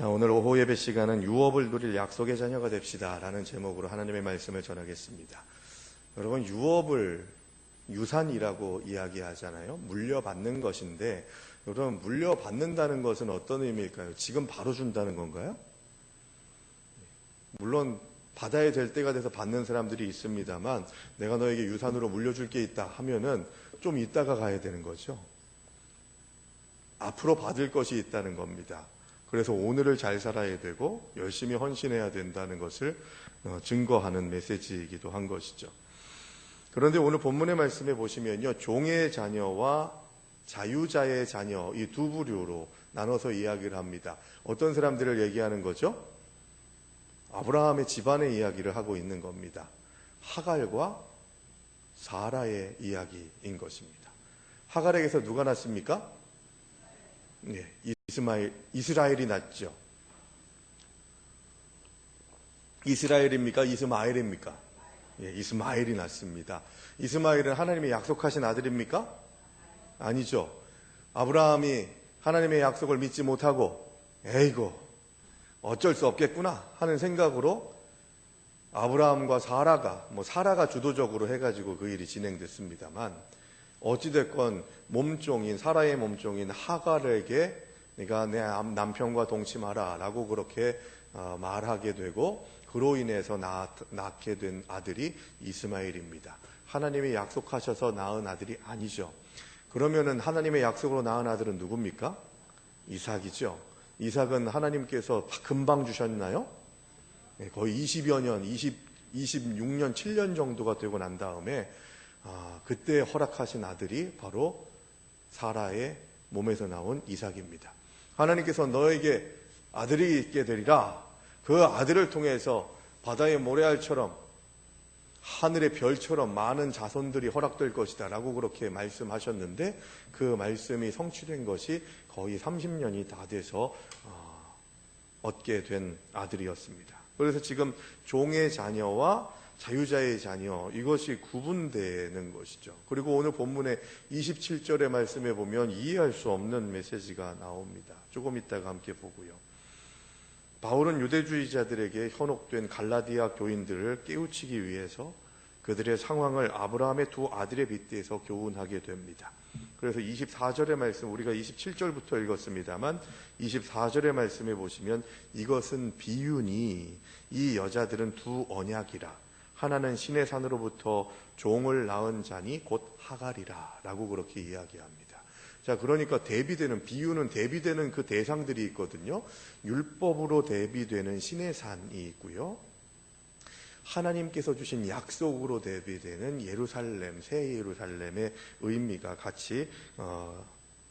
자, 오늘 오후 예배 시간은 유업을 누릴 약속의 자녀가 됩시다. 라는 제목으로 하나님의 말씀을 전하겠습니다. 여러분, 유업을 유산이라고 이야기하잖아요. 물려받는 것인데, 여러분, 물려받는다는 것은 어떤 의미일까요? 지금 바로 준다는 건가요? 물론, 받아야 될 때가 돼서 받는 사람들이 있습니다만, 내가 너에게 유산으로 물려줄 게 있다 하면은 좀 있다가 가야 되는 거죠. 앞으로 받을 것이 있다는 겁니다. 그래서 오늘을 잘 살아야 되고 열심히 헌신해야 된다는 것을 어, 증거하는 메시지이기도 한 것이죠. 그런데 오늘 본문의 말씀에 보시면요. 종의 자녀와 자유자의 자녀 이 두 부류로 나눠서 이야기를 합니다. 어떤 사람들을 얘기하는 거죠? 아브라함의 집안의 이야기를 하고 있는 겁니다. 하갈과 사라의 이야기인 것입니다. 하갈에게서 누가 났습니까? 네, 이스마엘, 이스라엘이 났죠. 이스라엘입니까? 이스마엘입니까? 예, 이스마엘이 났습니다. 이스마엘은 하나님의 약속하신 아들입니까? 아니죠. 아브라함이 하나님의 약속을 믿지 못하고, 에이고, 어쩔 수 없겠구나 하는 생각으로 아브라함과 사라가, 뭐 사라가 주도적으로 해가지고 그 일이 진행됐습니다만, 어찌됐건 몸종인 사라의 몸종인 하갈에게 네가 내 남편과 동침하라 라고 그렇게 어, 말하게 되고 그로 인해서 낳게 된 아들이 이스마엘입니다. 하나님이 약속하셔서 낳은 아들이 아니죠. 그러면은 하나님의 약속으로 낳은 아들은 누굽니까? 이삭이죠. 이삭은 하나님께서 금방 주셨나요? 네, 거의 20여 년, 20, 26년, 7년 정도가 되고 난 다음에 아, 그때 허락하신 아들이 바로 사라의 몸에서 나온 이삭입니다. 하나님께서 너에게 아들이 있게 되리라. 그 아들을 통해서 바다의 모래알처럼 하늘의 별처럼 많은 자손들이 허락될 것이다. 라고 그렇게 말씀하셨는데 그 말씀이 성취된 것이 거의 30년이 다 돼서 어, 얻게 된 아들이었습니다. 그래서 지금 종의 자녀와 자유자의 자녀 이것이 구분되는 것이죠. 그리고 오늘 본문의 27절의 말씀에 보면 이해할 수 없는 메시지가 나옵니다. 조금 이따가 함께 보고요. 바울은 유대주의자들에게 현혹된 갈라디아 교인들을 깨우치기 위해서 그들의 상황을 아브라함의 두 아들의 빗대에서 교훈하게 됩니다. 그래서 24절의 말씀 우리가 27절부터 읽었습니다만 24절의 말씀에 보시면 이것은 비유니 이 여자들은 두 언약이라 하나는 신의 산으로부터 종을 낳은 자니 곧 하갈이라 라고 그렇게 이야기합니다. 자, 그러니까 대비되는, 비유는 대비되는 그 대상들이 있거든요. 율법으로 대비되는 신의 산이 있고요. 하나님께서 주신 약속으로 대비되는 예루살렘, 새 예루살렘의 의미가 같이 어,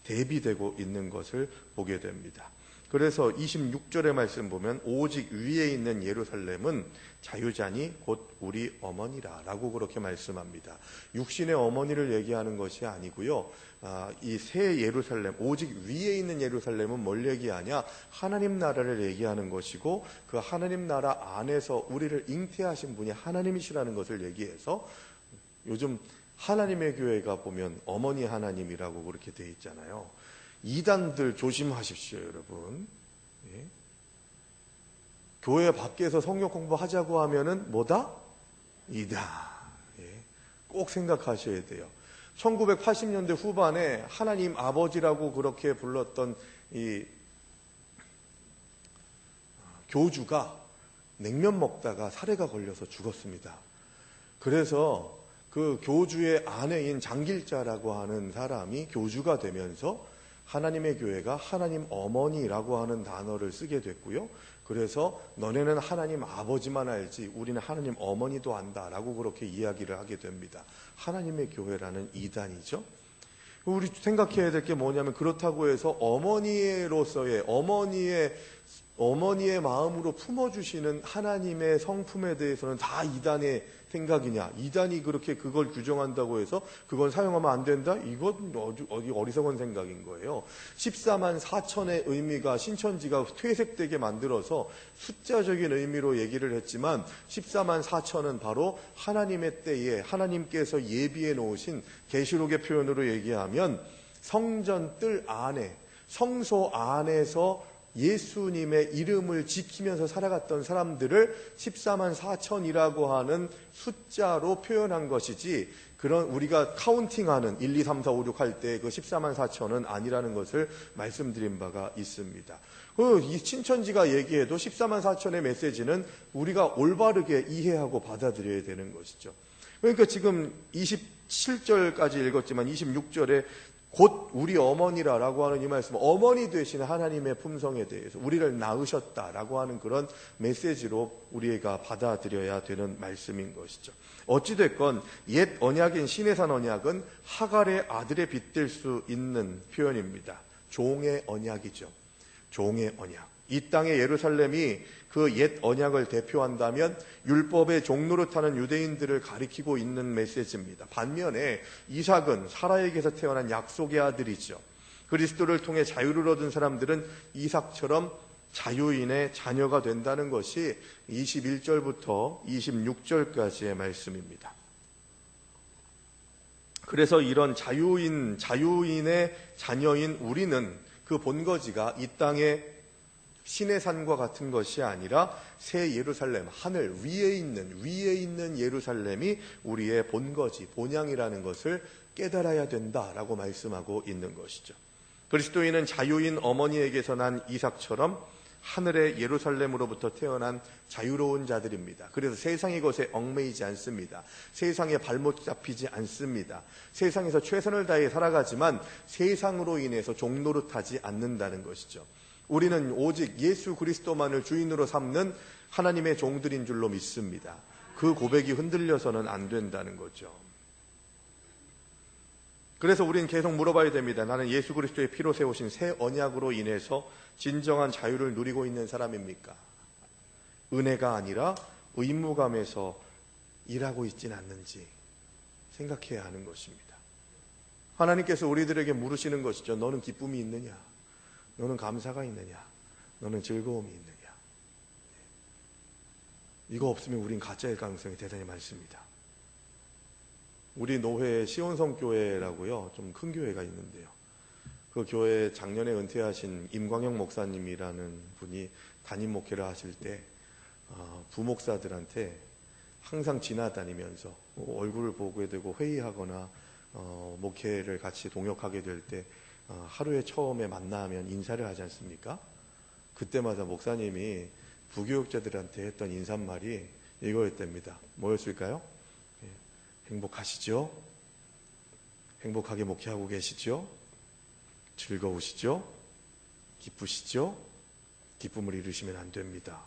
대비되고 있는 것을 보게 됩니다. 그래서 26절의 말씀 보면 오직 위에 있는 예루살렘은 자유자니 곧 우리 어머니라 라고 그렇게 말씀합니다. 육신의 어머니를 얘기하는 것이 아니고요. 아, 이새 예루살렘, 오직 위에 있는 예루살렘은 뭘 얘기하냐? 하나님 나라를 얘기하는 것이고 그 하나님 나라 안에서 우리를 잉태하신 분이 하나님이시라는 것을 얘기해서 요즘 하나님의 교회가 보면 어머니 하나님이라고 그렇게 돼 있잖아요. 이단들 조심하십시오, 여러분. 예? 교회 밖에서 성경 공부하자고 하면은 뭐다? 이다. 예? 꼭 생각하셔야 돼요. 1980년대 후반에 하나님 아버지라고 그렇게 불렀던 이 교주가 냉면 먹다가 살해가 걸려서 죽었습니다. 그래서 그 교주의 아내인 장길자라고 하는 사람이 교주가 되면서 하나님의 교회가 하나님 어머니라고 하는 단어를 쓰게 됐고요. 그래서 너네는 하나님 아버지만 알지 우리는 하나님 어머니도 안다라고 그렇게 이야기를 하게 됩니다. 하나님의 교회라는 이단이죠. 우리 생각해야 될 게 뭐냐면 그렇다고 해서 어머니로서의 어머니의 어머니의 마음으로 품어주시는 하나님의 성품에 대해서는 다 이단의 생각이냐? 이단이 그렇게 그걸 규정한다고 해서 그건 사용하면 안 된다? 이건 어디 어리석은 생각인 거예요. 14만 4천의 의미가 신천지가 퇴색되게 만들어서 숫자적인 의미로 얘기를 했지만 14만 4천은 바로 하나님의 때에 하나님께서 예비해 놓으신 계시록의 표현으로 얘기하면 성전 뜰 안에 성소 안에서 예수님의 이름을 지키면서 살아갔던 사람들을 14만 4천이라고 하는 숫자로 표현한 것이지 그런 우리가 카운팅하는 1, 2, 3, 4, 5, 6 할 때 그 14만 4천은 아니라는 것을 말씀드린 바가 있습니다. 그이 친천지가 얘기해도 14만 4천의 메시지는 우리가 올바르게 이해하고 받아들여야 되는 것이죠. 그러니까 지금 27절까지 읽었지만 26절에 곧 우리 어머니라라고 하는 이 말씀, 어머니 되신 하나님의 품성에 대해서 우리를 낳으셨다라고 하는 그런 메시지로 우리가 받아들여야 되는 말씀인 것이죠. 어찌됐건 옛 언약인 신해산 언약은 하갈의 아들에 빗댈 수 있는 표현입니다. 종의 언약이죠. 종의 언약. 이 땅의 예루살렘이 그 옛 언약을 대표한다면 율법의 종로를 타는 유대인들을 가리키고 있는 메시지입니다. 반면에 이삭은 사라에게서 태어난 약속의 아들이죠. 그리스도를 통해 자유를 얻은 사람들은 이삭처럼 자유인의 자녀가 된다는 것이 21절부터 26절까지의 말씀입니다. 그래서 이런 자유인, 자유인의 자녀인 우리는 그 본거지가 이 땅에 신의 산과 같은 것이 아니라 새 예루살렘, 하늘 위에 있는, 위에 있는 예루살렘이 우리의 본거지, 본향이라는 것을 깨달아야 된다라고 말씀하고 있는 것이죠. 그리스도인은 자유인 어머니에게서 난 이삭처럼 하늘의 예루살렘으로부터 태어난 자유로운 자들입니다. 그래서 세상의 것에 얽매이지 않습니다. 세상에 발못 잡히지 않습니다. 세상에서 최선을 다해 살아가지만 세상으로 인해서 종노릇하지 않는다는 것이죠. 우리는 오직 예수 그리스도만을 주인으로 삼는 하나님의 종들인 줄로 믿습니다. 그 고백이 흔들려서는 안 된다는 거죠. 그래서 우리는 계속 물어봐야 됩니다. 나는 예수 그리스도의 피로 세우신 새 언약으로 인해서 진정한 자유를 누리고 있는 사람입니까? 은혜가 아니라 의무감에서 일하고 있지는 않는지 생각해야 하는 것입니다. 하나님께서 우리들에게 물으시는 것이죠. 너는 기쁨이 있느냐? 너는 감사가 있느냐? 너는 즐거움이 있느냐? 이거 없으면 우린 가짜일 가능성이 대단히 많습니다. 우리 노회 시온성 교회라고요. 좀 큰 교회가 있는데요. 그 교회 작년에 은퇴하신 임광영 목사님이라는 분이 담임 목회를 하실 때 어, 부목사들한테 항상 지나다니면서 얼굴을 보게 되고 회의하거나 어, 목회를 같이 동역하게 될때 어, 하루에 처음에 만나면 인사를 하지 않습니까? 그때마다 목사님이 부교육자들한테 했던 인사말이 이거였답니다. 뭐였을까요? 예, 행복하시죠? 행복하게 목회하고 계시죠? 즐거우시죠? 기쁘시죠? 기쁨을 잃으시면 안 됩니다.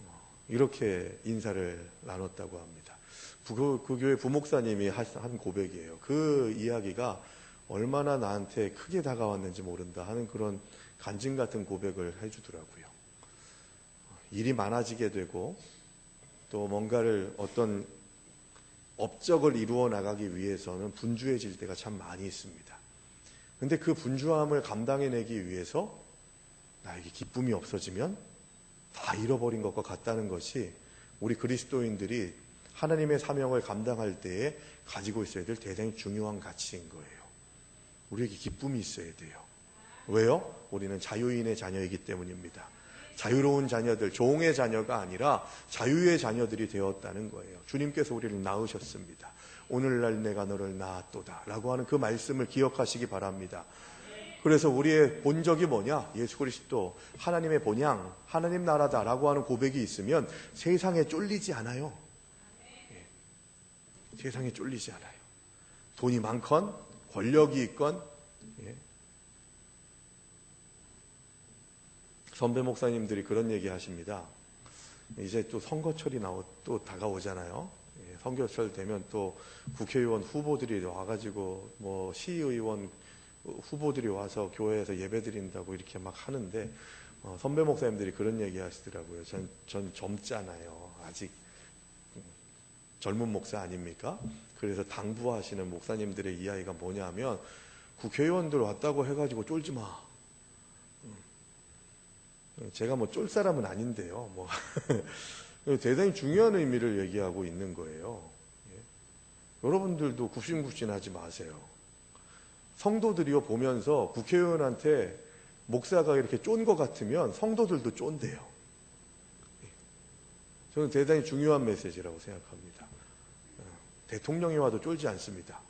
어, 이렇게 인사를 나눴다고 합니다. 그, 그 교회 부목사님이 한 고백이에요. 그 이야기가 얼마나 나한테 크게 다가왔는지 모른다 하는 그런 간증 같은 고백을 해주더라고요. 일이 많아지게 되고 또 뭔가를 어떤 업적을 이루어 나가기 위해서는 분주해질 때가 참 많이 있습니다. 근데 그 분주함을 감당해내기 위해서 나에게 기쁨이 없어지면 다 잃어버린 것과 같다는 것이 우리 그리스도인들이 하나님의 사명을 감당할 때에 가지고 있어야 될 대단히 중요한 가치인 거예요. 우리에게 기쁨이 있어야 돼요. 왜요? 우리는 자유인의 자녀이기 때문입니다. 자유로운 자녀들, 종의 자녀가 아니라 자유의 자녀들이 되었다는 거예요. 주님께서 우리를 낳으셨습니다. 오늘날 내가 너를 낳았도다. 라고 하는 그 말씀을 기억하시기 바랍니다. 그래서 우리의 본적이 뭐냐? 예수 그리스도, 하나님의 본향, 하나님 나라다라고 하는 고백이 있으면 세상에 쫄리지 않아요. 예. 세상에 쫄리지 않아요. 돈이 많건, 권력이 있건 예. 선배 목사님들이 그런 얘기 하십니다. 이제 또 선거철이 나오, 또 다가오잖아요. 예, 선거철 되면 또 국회의원 후보들이 와가지고 뭐 시의원 후보들이 와서 교회에서 예배 드린다고 이렇게 막 하는데 어, 선배 목사님들이 그런 얘기 하시더라고요. 전, 전 젊잖아요. 아직 젊은 목사 아닙니까? 그래서 당부하시는 목사님들의 이야기가 뭐냐면 국회의원들 왔다고 해가지고 쫄지 마. 음. 제가 뭐 쫄 사람은 아닌데요. 뭐 대단히 중요한 의미를 얘기하고 있는 거예요. 예. 여러분들도 굽신굽신하지 마세요. 성도들이요 보면서 국회의원한테 목사가 이렇게 쫀 것 같으면 성도들도 쫀대요. 저는 대단히 중요한 메시지라고 생각합니다. 어, 대통령이 와도 쫄지 않습니다.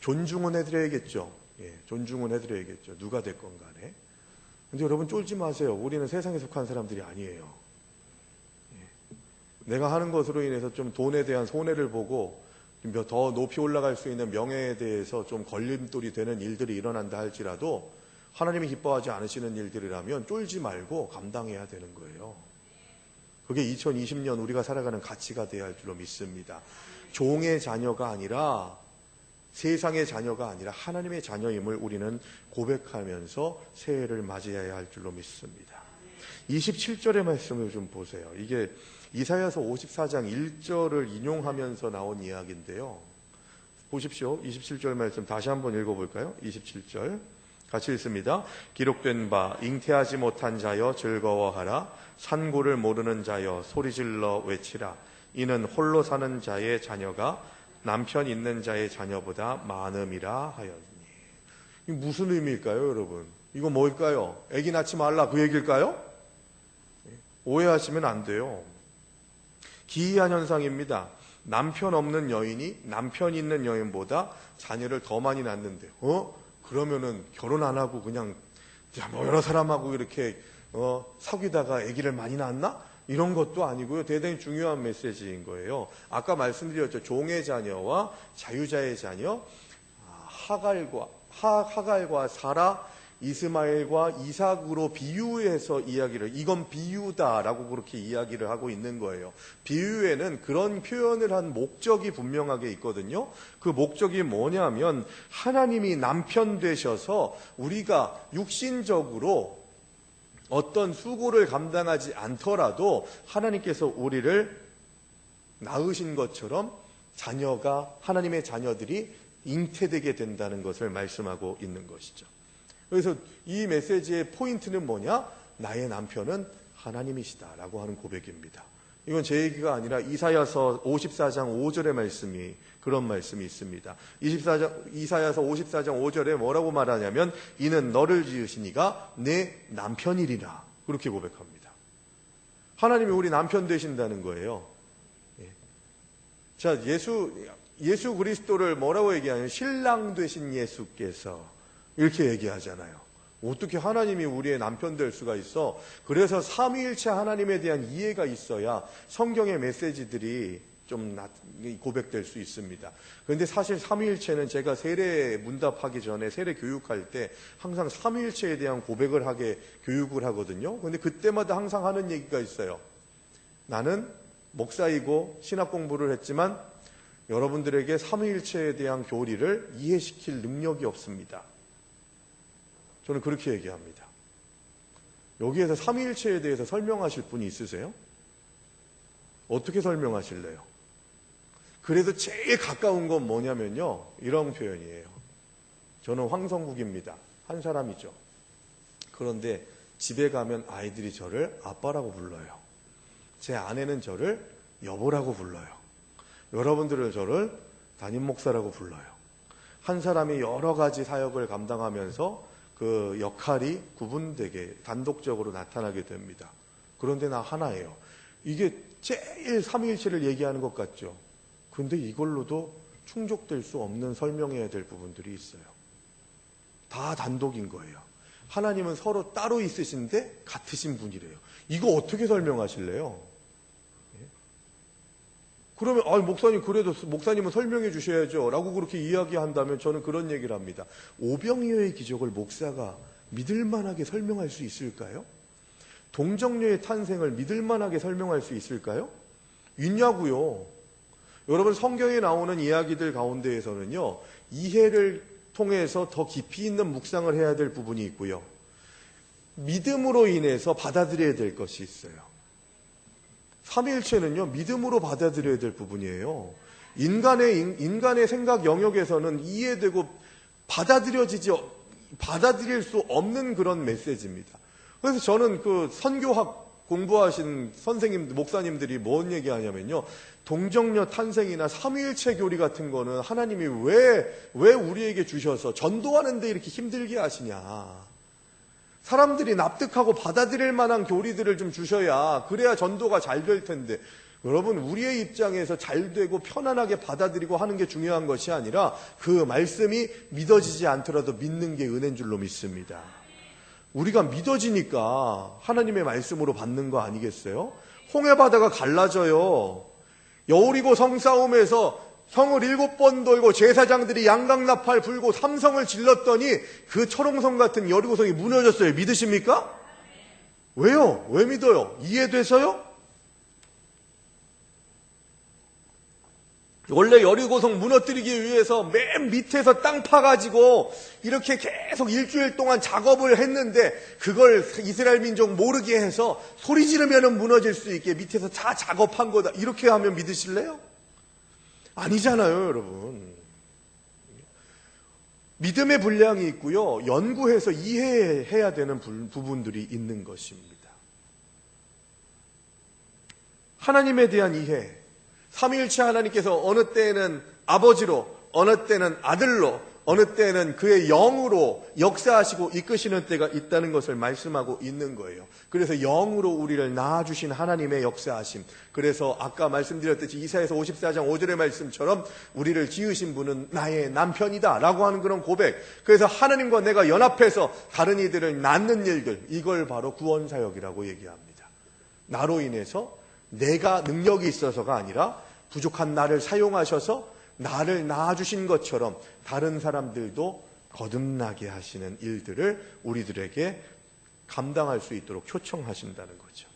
존중은 해드려야겠죠. 예, 존중은 해드려야겠죠. 누가 됐건 간에. 근데 여러분 쫄지 마세요. 우리는 세상에 속한 사람들이 아니에요. 예, 내가 하는 것으로 인해서 좀 돈에 대한 손해를 보고 더 높이 올라갈 수 있는 명예에 대해서 좀 걸림돌이 되는 일들이 일어난다 할지라도 하나님이 기뻐하지 않으시는 일들이라면 쫄지 말고 감당해야 되는 거예요. 그게 2020년 우리가 살아가는 가치가 되어야 할 줄로 믿습니다. 종의 자녀가 아니라 세상의 자녀가 아니라 하나님의 자녀임을 우리는 고백하면서 새해를 맞이해야 할 줄로 믿습니다. 27절의 말씀을 좀 보세요. 이게 이사야서 54장 1절을 인용하면서 나온 이야기인데요. 보십시오. 27절 말씀 다시 한번 읽어볼까요? 27절. 같이 읽습니다. 기록된 바 잉태하지 못한 자여 즐거워하라 산고를 모르는 자여 소리질러 외치라 이는 홀로 사는 자의 자녀가 남편 있는 자의 자녀보다 많음이라 하였니 이 무슨 의미일까요, 여러분? 이거 뭘까요? 애기 낳지 말라 그 얘기일까요? 오해하시면 안 돼요. 기이한 현상입니다. 남편 없는 여인이 남편 있는 여인보다 자녀를 더 많이 낳는데, 어? 그러면은 결혼 안 하고 그냥 뭐 여러 사람하고 이렇게 어, 사귀다가 아기를 많이 낳았나? 이런 것도 아니고요. 대단히 중요한 메시지인 거예요. 아까 말씀드렸죠. 종의 자녀와 자유자의 자녀, 아, 하갈과 하, 하갈과 사라 이스마엘과 이삭으로 비유해서 이야기를 이건 비유다라고 그렇게 이야기를 하고 있는 거예요. 비유에는 그런 표현을 한 목적이 분명하게 있거든요. 그 목적이 뭐냐면 하나님이 남편 되셔서 우리가 육신적으로 어떤 수고를 감당하지 않더라도 하나님께서 우리를 낳으신 것처럼 자녀가 하나님의 자녀들이 잉태되게 된다는 것을 말씀하고 있는 것이죠. 그래서 이 메시지의 포인트는 뭐냐? 나의 남편은 하나님이시다라고 하는 고백입니다. 이건 제 얘기가 아니라 이사야서 54장 5절의 말씀이 그런 말씀이 있습니다. 24장, 이사야서 54장 5절에 뭐라고 말하냐면 이는 너를 지으시니가 내 남편이리라 그렇게 고백합니다. 하나님이 우리 남편 되신다는 거예요. 예. 자 예수 예수 그리스도를 뭐라고 얘기하냐면 신랑 되신 예수께서 이렇게 얘기하잖아요. 어떻게 하나님이 우리의 남편 될 수가 있어? 그래서 삼위일체 하나님에 대한 이해가 있어야 성경의 메시지들이 좀 고백될 수 있습니다. 그런데 사실 삼위일체는 제가 세례 문답하기 전에 세례 교육할 때 항상 삼위일체에 대한 고백을 하게 교육을 하거든요. 그런데 그때마다 항상 하는 얘기가 있어요. 나는 목사이고 신학 공부를 했지만 여러분들에게 삼위일체에 대한 교리를 이해시킬 능력이 없습니다. 저는 그렇게 얘기합니다. 여기에서 삼위일체에 대해서 설명하실 분이 있으세요? 어떻게 설명하실래요? 그래도 제일 가까운 건 뭐냐면요. 이런 표현이에요. 저는 황성국입니다. 한 사람이죠. 그런데 집에 가면 아이들이 저를 아빠라고 불러요. 제 아내는 저를 여보라고 불러요. 여러분들은 저를 담임 목사라고 불러요. 한 사람이 여러 가지 사역을 감당하면서 그 역할이 구분되게 단독적으로 나타나게 됩니다. 그런데 나 하나예요. 이게 제일 삼위일체를 얘기하는 것 같죠. 그런데 이걸로도 충족될 수 없는 설명해야 될 부분들이 있어요. 다 단독인 거예요. 하나님은 서로 따로 있으신데 같으신 분이래요. 이거 어떻게 설명하실래요? 그러면 아 목사님 그래도 목사님은 설명해 주셔야죠 라고 그렇게 이야기한다면 저는 그런 얘기를 합니다. 오병이어의 기적을 목사가 믿을 만하게 설명할 수 있을까요? 동정녀의 탄생을 믿을 만하게 설명할 수 있을까요? 있냐고요. 여러분 성경에 나오는 이야기들 가운데에서는요. 이해를 통해서 더 깊이 있는 묵상을 해야 될 부분이 있고요. 믿음으로 인해서 받아들여야 될 것이 있어요. 삼위일체는요, 믿음으로 받아들여야 될 부분이에요. 인간의, 인간의 생각 영역에서는 이해되고 받아들여지지, 받아들일 수 없는 그런 메시지입니다. 그래서 저는 그 선교학 공부하신 선생님, 목사님들이 뭔 얘기하냐면요. 동정녀 탄생이나 삼위일체 교리 같은 거는 하나님이 왜, 왜 우리에게 주셔서 전도하는데 이렇게 힘들게 하시냐. 사람들이 납득하고 받아들일 만한 교리들을 좀 주셔야 그래야 전도가 잘 될 텐데 여러분 우리의 입장에서 잘 되고 편안하게 받아들이고 하는 게 중요한 것이 아니라 그 말씀이 믿어지지 않더라도 믿는 게 은혜인 줄로 믿습니다. 우리가 믿어지니까 하나님의 말씀으로 받는 거 아니겠어요? 홍해 바다가 갈라져요. 여우리고 성싸움에서 성을 일곱 번 돌고 제사장들이 양강나팔 불고 삼성을 질렀더니 그 철옹성 같은 여리고성이 무너졌어요. 믿으십니까? 왜요? 왜 믿어요? 이해돼서요? 원래 여리고성 무너뜨리기 위해서 맨 밑에서 땅 파가지고 이렇게 계속 일주일 동안 작업을 했는데 그걸 이스라엘 민족 모르게 해서 소리 지르면 무너질 수 있게 밑에서 다 작업한 거다. 이렇게 하면 믿으실래요? 아니잖아요, 여러분. 믿음의 분량이 있고요. 연구해서 이해해야 되는 부분들이 있는 것입니다. 하나님에 대한 이해. 삼위일체 하나님께서 어느 때에는 아버지로, 어느 때는 아들로, 어느 때는 그의 영으로 역사하시고 이끄시는 때가 있다는 것을 말씀하고 있는 거예요. 그래서 영으로 우리를 낳아주신 하나님의 역사하심. 그래서 아까 말씀드렸듯이 이사에서 54장 5절의 말씀처럼 우리를 지으신 분은 나의 남편이다. 라고 하는 그런 고백. 그래서 하나님과 내가 연합해서 다른 이들을 낳는 일들. 이걸 바로 구원사역이라고 얘기합니다. 나로 인해서 내가 능력이 있어서가 아니라 부족한 나를 사용하셔서 나를 낳아주신 것처럼 다른 사람들도 거듭나게 하시는 일들을 우리들에게 감당할 수 있도록 초청하신다는 거죠.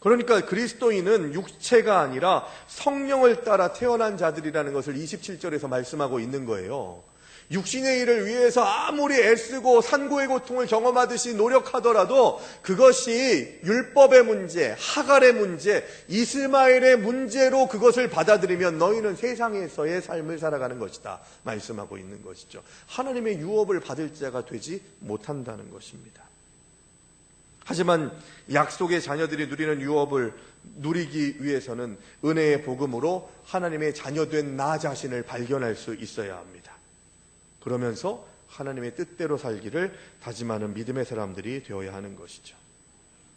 그러니까 그리스도인은 육체가 아니라 성령을 따라 태어난 자들이라는 것을 27절에서 말씀하고 있는 거예요. 육신의 일을 위해서 아무리 애쓰고 산고의 고통을 경험하듯이 노력하더라도 그것이 율법의 문제, 하갈의 문제, 이스마엘의 문제로 그것을 받아들이면 너희는 세상에서의 삶을 살아가는 것이다. 말씀하고 있는 것이죠. 하나님의 유업을 받을 자가 되지 못한다는 것입니다. 하지만 약속의 자녀들이 누리는 유업을 누리기 위해서는 은혜의 복음으로 하나님의 자녀된 나 자신을 발견할 수 있어야 합니다. 그러면서 하나님의 뜻대로 살기를 다짐하는 믿음의 사람들이 되어야 하는 것이죠.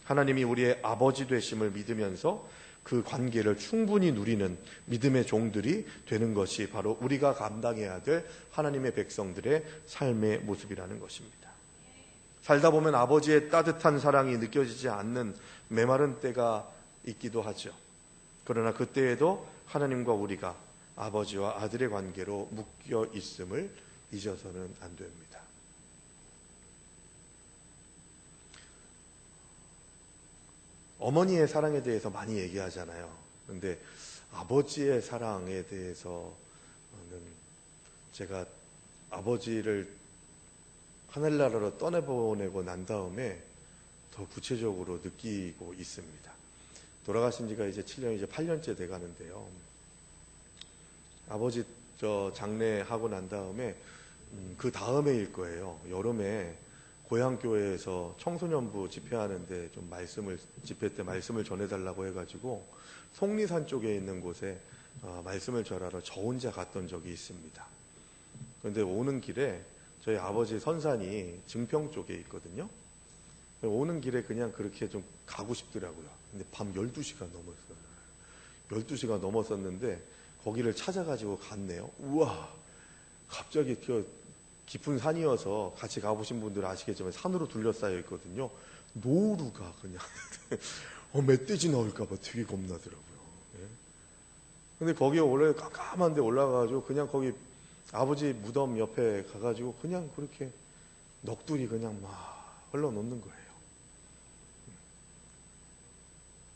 하나님이 우리의 아버지 되심을 믿으면서 그 관계를 충분히 누리는 믿음의 종들이 되는 것이 바로 우리가 감당해야 될 하나님의 백성들의 삶의 모습이라는 것입니다. 살다 보면 아버지의 따뜻한 사랑이 느껴지지 않는 메마른 때가 있기도 하죠. 그러나 그때에도 하나님과 우리가 아버지와 아들의 관계로 묶여 있음을 잊어서는 안 됩니다. 어머니의 사랑에 대해서 많이 얘기하잖아요. 근데 아버지의 사랑에 대해서는 제가 아버지를 하늘나라로 떠내보내고 난 다음에 더 구체적으로 느끼고 있습니다. 돌아가신 지가 이제 7년, 이제 8년째 돼 가는데요. 아버지 저 장례하고 난 다음에 음, 그 다음에일 거예요. 여름에 고향교회에서 청소년부 집회하는데 좀 말씀을 집회 때 말씀을 전해달라고 해가지고 속리산 쪽에 있는 곳에 어, 말씀을 전하러 저 혼자 갔던 적이 있습니다. 그런데 오는 길에 저희 아버지 선산이 증평 쪽에 있거든요. 오는 길에 그냥 그렇게 좀 가고 싶더라고요. 근데 밤 12시가 넘었어요. 12시가 넘었었는데 거기를 찾아가지고 갔네요. 우와! 갑자기 그 깊은 산이어서 같이 가보신 분들 아시겠지만 산으로 둘러싸여 있거든요. 노루가 그냥 어, 멧돼지 나올까봐 되게 겁나더라고요. 예. 근데 거기에 원래 깜깜한데 올라가가지고 그냥 거기 아버지 무덤 옆에 가가지고 그냥 그렇게 넋두리 그냥 막 흘러놓는 거예요.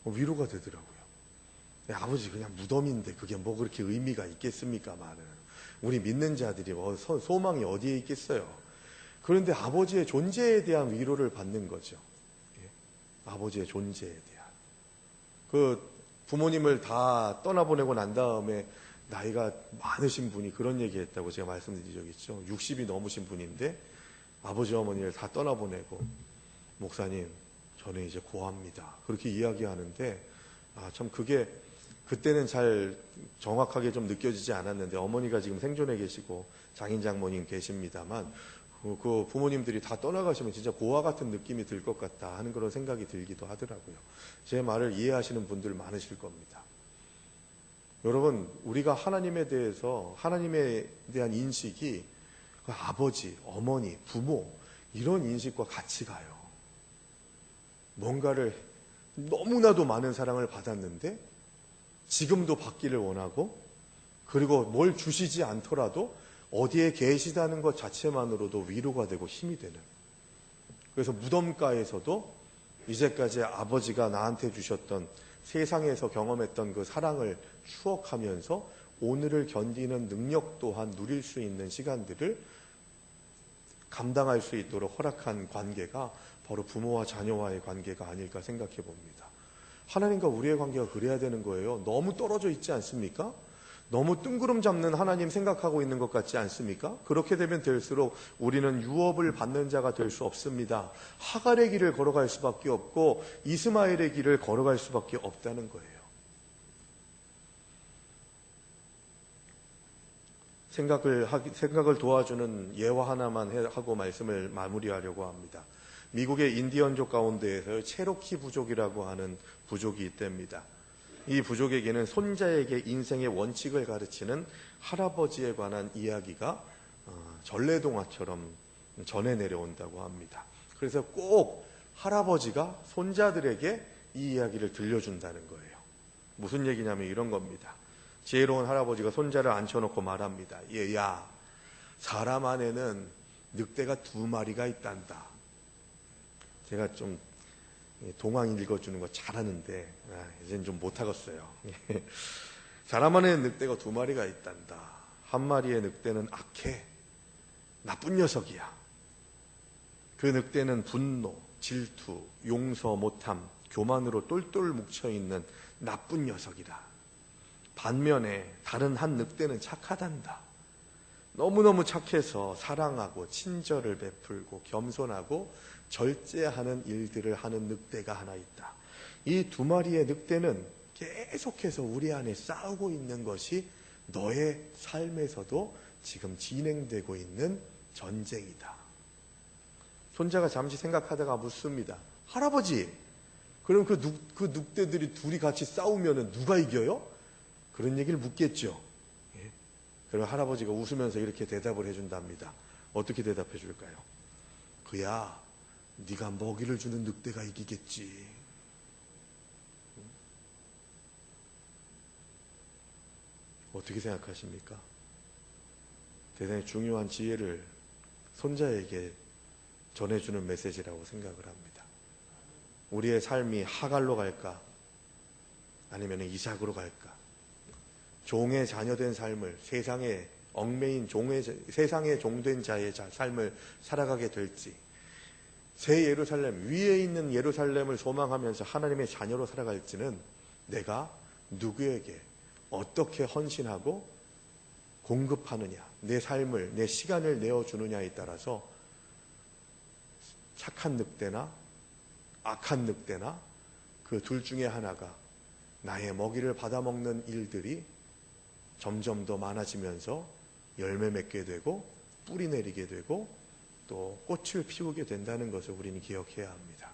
어, 위로가 되더라고요. 예, 아버지 그냥 무덤인데 그게 뭐 그렇게 의미가 있겠습니까? 말은. 우리 믿는 자들이 뭐 소망이 어디에 있겠어요? 그런데 아버지의 존재에 대한 위로를 받는 거죠. 예. 아버지의 존재에 대한. 그 부모님을 다 떠나보내고 난 다음에 나이가 많으신 분이 그런 얘기 했다고 제가 말씀드린 적 있죠. 60이 넘으신 분인데 아버지 어머니를 다 떠나보내고 목사님 저는 이제 고합니다. 그렇게 이야기하는데 아, 참 그게 그때는 잘 정확하게 좀 느껴지지 않았는데 어머니가 지금 생존해 계시고 장인 장모님 계십니다만 그- 그 부모님들이 다 떠나가시면 진짜 고아 같은 느낌이 들 것 같다 하는 그런 생각이 들기도 하더라고요. 제 말을 이해하시는 분들 많으실 겁니다. 여러분, 우리가 하나님에 대해서, 하나님에 대한 인식이 그 아버지, 어머니, 부모, 이런 인식과 같이 가요. 뭔가를 너무나도 많은 사랑을 받았는데, 지금도 받기를 원하고, 그리고 뭘 주시지 않더라도 어디에 계시다는 것 자체만으로도 위로가 되고 힘이 되는. 그래서 무덤가에서도 이제까지 아버지가 나한테 주셨던 세상에서 경험했던 그 사랑을 추억하면서 오늘을 견디는 능력 또한 누릴 수 있는 시간들을 감당할 수 있도록 허락한 관계가 바로 부모와 자녀와의 관계가 아닐까 생각해 봅니다. 하나님과 우리의 관계가 그래야 되는 거예요. 너무 떨어져 있지 않습니까? 너무 뜬구름 잡는 하나님 생각하고 있는 것 같지 않습니까? 그렇게 되면 될수록 우리는 유업을 받는 자가 될 수 없습니다. 하갈의 길을 걸어갈 수밖에 없고 이스마엘의 길을 걸어갈 수밖에 없다는 거예요. 생각을 하기, 생각을 도와주는 예화 하나만 해- 하고 말씀을 마무리하려고 합니다. 미국의 인디언족 가운데에서 체로키 부족이라고 하는 부족이 있답니다. 이 부족에게는 손자에게 인생의 원칙을 가르치는 할아버지에 관한 이야기가 어, 전래동화처럼 전해 내려온다고 합니다. 그래서 꼭 할아버지가 손자들에게 이 이야기를 들려준다는 거예요. 무슨 얘기냐면 이런 겁니다. 지혜로운 할아버지가 손자를 앉혀놓고 말합니다. 얘야, 사람 안에는 늑대가 두 마리가 있단다. 제가 좀 동황 읽어주는 거 잘하는데 아, 이제는 좀 못하겠어요. 사람 안에는 늑대가 두 마리가 있단다. 한 마리의 늑대는 악해. 나쁜 녀석이야. 그 늑대는 분노, 질투, 용서 못함, 교만으로 똘똘 뭉쳐 있는 나쁜 녀석이다. 반면에 다른 한 늑대는 착하단다. 너무너무 착해서 사랑하고 친절을 베풀고 겸손하고 절제하는 일들을 하는 늑대가 하나 있다. 이 두 마리의 늑대는 계속해서 우리 안에 싸우고 있는 것이 너의 삶에서도 지금 진행되고 있는 전쟁이다. 손자가 잠시 생각하다가 묻습니다. 할아버지, 그럼 그, 늑, 그 늑대들이 둘이 같이 싸우면 누가 이겨요? 그런 얘기를 묻겠죠. 예. 그리고 할아버지가 웃으면서 이렇게 대답을 해준답니다. 어떻게 대답해 줄까요? 그야, 네가 먹이를 주는 늑대가 이기겠지. 어떻게 생각하십니까? 대단히 중요한 지혜를 손자에게 전해주는 메시지라고 생각을 합니다. 우리의 삶이 하갈로 갈까? 아니면 이삭으로 갈까? 종의 자녀된 삶을 세상에 얽매인 종의 세상의 종된 자의 자- 삶을 살아가게 될지 새 예루살렘 위에 있는 예루살렘을 소망하면서 하나님의 자녀로 살아갈지는 내가 누구에게 어떻게 헌신하고 공급하느냐 내 삶을 내 시간을 내어 주느냐에 따라서 착한 늑대나 악한 늑대나 그 둘 중에 하나가 나의 먹이를 받아먹는 일들이 점점 더 많아지면서 열매 맺게 되고 뿌리 내리게 되고 또 꽃을 피우게 된다는 것을 우리는 기억해야 합니다.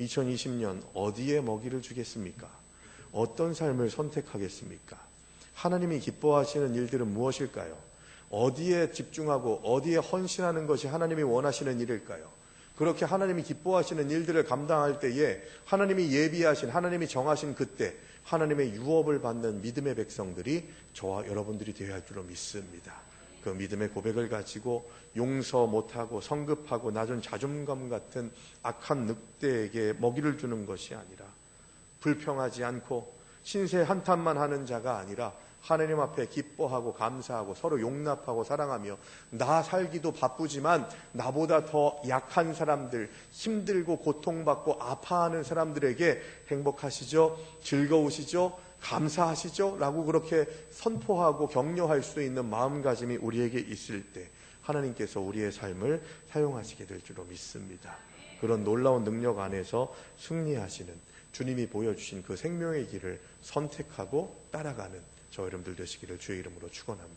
2020년 어디에 먹이를 주겠습니까? 어떤 삶을 선택하겠습니까? 하나님이 기뻐하시는 일들은 무엇일까요? 어디에 집중하고 어디에 헌신하는 것이 하나님이 원하시는 일일까요? 그렇게 하나님이 기뻐하시는 일들을 감당할 때에 하나님이 예비하신 하나님이 정하신 그때 하나님의 유업을 받는 믿음의 백성들이 저와 여러분들이 되어야 할 줄로 믿습니다. 그 믿음의 고백을 가지고 용서 못하고 성급하고 낮은 자존감 같은 악한 늑대에게 먹이를 주는 것이 아니라 불평하지 않고 신세 한탄만 하는 자가 아니라 하나님 앞에 기뻐하고 감사하고 서로 용납하고 사랑하며 나 살기도 바쁘지만 나보다 더 약한 사람들, 힘들고 고통받고 아파하는 사람들에게 행복하시죠? 즐거우시죠? 감사하시죠? 라고 그렇게 선포하고 격려할 수 있는 마음가짐이 우리에게 있을 때 하나님께서 우리의 삶을 사용하시게 될 줄로 믿습니다. 그런 놀라운 능력 안에서 승리하시는 주님이 보여주신 그 생명의 길을 선택하고 따라가는 저 여러분들 되시기를 주의 이름으로 축원합니다.